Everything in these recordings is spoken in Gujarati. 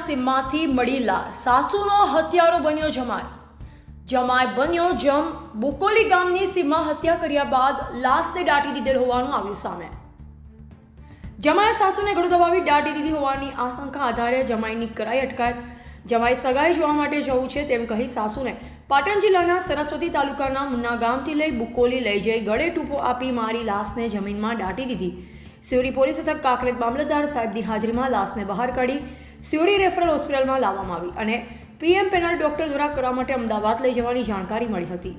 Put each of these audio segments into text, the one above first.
સીમમાંથી મળી લા સાસુનો હત્યારો બન્યો જમાય જમાય બન્યો જમ બુકોલી ગામની સીમમાં હત્યા કર્યા બાદ લાશને દાટી દીધેલ હોવાનું આવ્યું સામે. જમાએ સાસુને ગળું દબાવી દાટી દીધી હોવાની આશંકા આધારે જમાઈની કરાઈ અટકાયત. જમાઈ સગાઈ જોવા માટે જવું છે તેમ કહી સાસુને પાટણ જિલ્લાના સરસ્વતી તાલુકાના મુન્ના ગામથી લઈ બુકોલી લઈ જઈ ગળે ટૂંપો આપી મારી લાશને જમીનમાં દાટી દીધી. સિયોરી પોલીસ તથા કાંકરેજ મામલતદાર સાહેબની હાજરીમાં લાશને બહાર કાઢી સિયોરી રેફરલ હોસ્પિટલમાં લાવવામાં આવી અને પીએમ પેનલ ડોક્ટર દ્વારા કરવા માટે અમદાવાદ લઈ જવાની જાણકારી મળી હતી.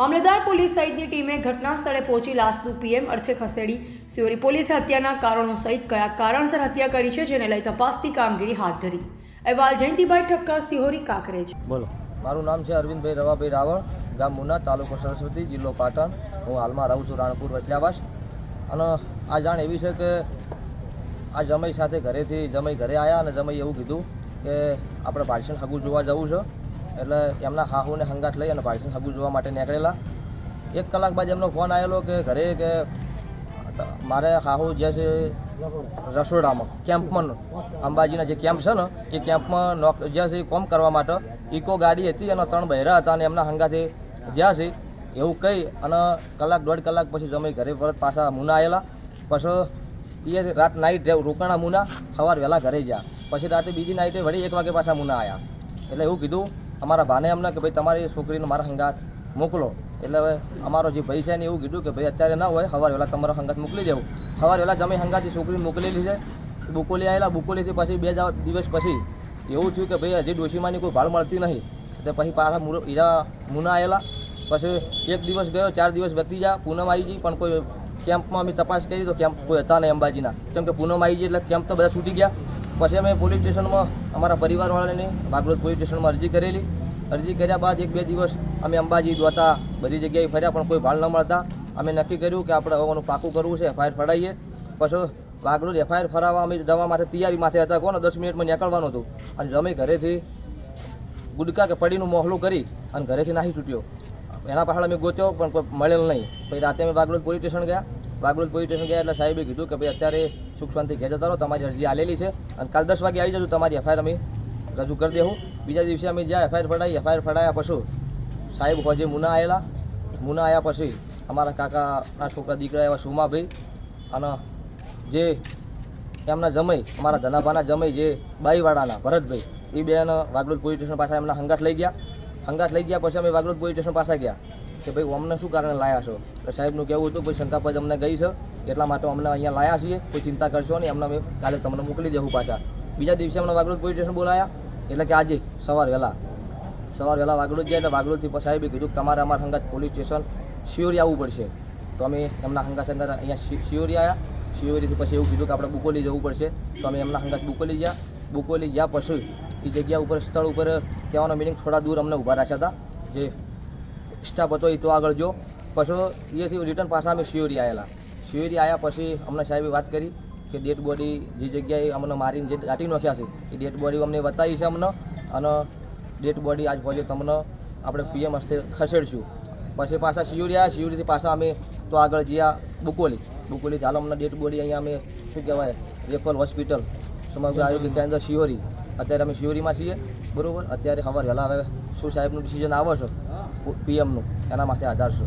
મામલતદાર પોલીસ સહિતની ટીમે ઘટના સ્થળે પહોંચી લાશનું પીએમ અર્થે ખસેડી સિયોરી પોલીસે હત્યાના કારણો સહિત કયા કારણસર હત્યા કરી છે જેને લઈ તપાસની કામગીરી હાથ ધરી. અહેવાલ જયંતિભાઈ ઠક્કર, સિહોરી, કાંકરેજ. બોલો. મારું નામ છે અરવિંદભાઈ રવાભાઈ રાવળ, ગામ મુના તાલુકો સરસ્વતી, જિલ્લો પાટણ. હું હાલમાં રહું છું રાણપુર વચલાવાસ અને આ જાણ એવી છે કે આ જમઈ સાથે ઘરેથી જમઈ ઘરે આવ્યા અને જમઈ એવું કીધું કે આપણે ભાષણ હગું જોવા જવું છે. એટલે એમના હાહુને હંગાટ લઈ અને ભાષણ હગું જોવા માટે નીકળેલા. એક કલાક બાદ એમનો ફોન આવેલો કે ઘરે કે મારે હાહુ જે છે રસોડામાં, કેમ્પમાં, અંબાજીના જે કેમ્પ છે ને, એ કેમ્પમાં નોક જ્યાં છે કોમ કરવા માટે ઇકો ગાડી હતી અને ત્રણ બહેરા હતા અને એમના હંગાથી જ્યાં છે એવું કહી અને કલાક, દોઢ કલાક પછી જમાઈ ઘરે પરત પાછા મુના આવેલા. પછી એ રાત નાઈટ રોકાણા મુના સવાર વહેલા ઘરે ગયા. પછી રાતે બીજી નાઈટે વળી એક વાગે પાછા મુના આવ્યા એટલે એવું કીધું, અમારા ભાને અમને કે ભાઈ તમારી છોકરીને મારા સંગાત મોકલો. એટલે હવે અમારો જે ભાઈ છે ને એવું કીધું કે ભાઈ અત્યારે ના હોય, સવાર વહેલા તમારો સંગાત મોકલી દેવું. સવાર વહેલા તમે સંગાત છોકરી મોકલેલી છે, બુકોલી આવેલા બુકોલીથી પછી બે દિવસ પછી એવું થયું કે ભાઈ હજી ડોશીમાની કોઈ ભાળ મળતી નહીં. એટલે પછી પાછા હીરા મુના આવેલા પછી એક દિવસ ગયો, ચાર દિવસ વ્યક્તિ જા પૂનમ આવી ગઈ, પણ કોઈ કેમ્પમાં અમે તપાસ કરી તો કેમ્પ કોઈ હતા નહીં અંબાજીના. કેમ કે પૂનમ આવી ગઈ એટલે કેમ્પ તો બધા છૂટી ગયા. પછી અમે પોલીસ સ્ટેશનમાં અમારા પરિવારવાળાને બાગરોજ પોલીસ સ્ટેશનમાં અરજી કરેલી. અરજી કર્યા બાદ એક બે દિવસ અમે અંબાજી દોતા બધી જગ્યાએ ફર્યા, પણ કોઈ ભાળ ન મળતા. અમે નક્કી કર્યું કે આપણે હવાનું પાકું કરવું છે એફઆઈઆર ફરાઈએ. પછી વાગરોજ એફઆઈઆર ફરાવવા અમે જવા માટે તૈયારી માથે હતા. કોને દસ મિનિટમાં નીકળવાનું હતું? અને અમે ઘરેથી ગુડકા કે પડીનું મોહલું કરી અને ઘરેથી નાહી છૂટ્યો. એના પાછળ અમે ગોત્યો, પણ મળેલ નહીં. પછી રાતે અમે બાગરોજ પોલીસ સ્ટેશન ગયા. બાગરોજ પોલીસ સ્ટેશન ગયા એટલે સાહેબે કીધું કે ભાઈ અત્યારે સુખ શાંતિ ઘેર જતા રહો, તમારી અરજી આલેલી છે. અને કાલ દસ વાગે આવી જજો, તમારી એફઆઈઆર અમે રજૂ કરી દેવું બીજા દિવસે અમે જ્યાં એફઆઈઆર ફડાવી એફઆઈઆર ફડાયા પછી સાહેબ હોજે મુના આવેલા મુના આવ્યા પછી અમારા કાકાના છોકરા, દીકરા એવા સુમાભાઈ અને જે એમના જમઈ, અમારા ધનાભાના જમાઈ જે બાઈવાડાના ભરતભાઈ એ બેન વાગરોજ પોલીસ સ્ટેશન પાછા એમના હંગાટ લઈ ગયા. હંગાત લઈ ગયા, પછી અમે વાગરોદ પોલીસ સ્ટેશન પાસે ગયા. કે ભાઈ, અમને શું કારણે લાયા છો? એટલે સાહેબનું કહેવું હતું, ભાઈ, શંકાપદ અમને ગઈ છે. એટલા માટે અમને અહીંયા લાયા છીએ. કોઈ ચિંતા કરશો નહીં. અમને અમે કાલે તમને મોકલી દેવું પાછા. બીજા દિવસે અમને વાગરોદ પોલીસ સ્ટેશન બોલાયા. એટલે કે આજે, સવાર વહેલા. સવાર વહેલા વાગડોદ ગયા. એટલે વાગડોદથી પછી સાહેબે કીધું તમારે અમારા હંગાત પોલીસ સ્ટેશન શિયોરી આવવું પડશે. તો અમે એમના હંગાત હંગાત અહીંયા શિયોરી આવ્યા શિયોરીથી પછી એવું કીધું કે, આપણે બુકોલી જવું પડશે. તો અમે એમના હંગાત બુકોલી ગયા. બુકોલી ગયા પછી એ જગ્યા ઉપર, સ્થળ ઉપર કહેવાનો મિનિંગ થોડા દૂર અમને ઊભા રાખ્યા હતા. જે સ્ટાફ હતો એ તો આગળ જો. પછી એથી રિટર્ન પાછા અમે શિયોરી આવેલા શિયોરી આવ્યા પછી અમને સાહેબે વાત કરી કે ડેડ બોડી જે જગ્યાએ અમને મારીને જે દાટી નાખ્યા છે, એ ડેડ બોડી અમને બતાવી છે અમને. અને ડેડ બોડી આજ પહોંચે તમને આપણે પીએમ હસ્તે ખસેડશું. પછી પાછા શિયોરી આવ્યા શિયોરીથી પાછા અમે તો આગળ જ્યાં બુકોલી. બુકોલી ચાલો અમને ડેડ બોડી અહીંયા અમે શું કહેવાય રેફર હોસ્પિટલ. સમગ્ર આરોગ્ય કેન્દ્ર શિયોરી. અત્યારે અમે શિવરીમાં છીએ બરોબર? અત્યારે અમારે વહેલા હવે શું સાહેબનું ડિસિઝન આવે છે પીએમનું એના માટે આધાર છે.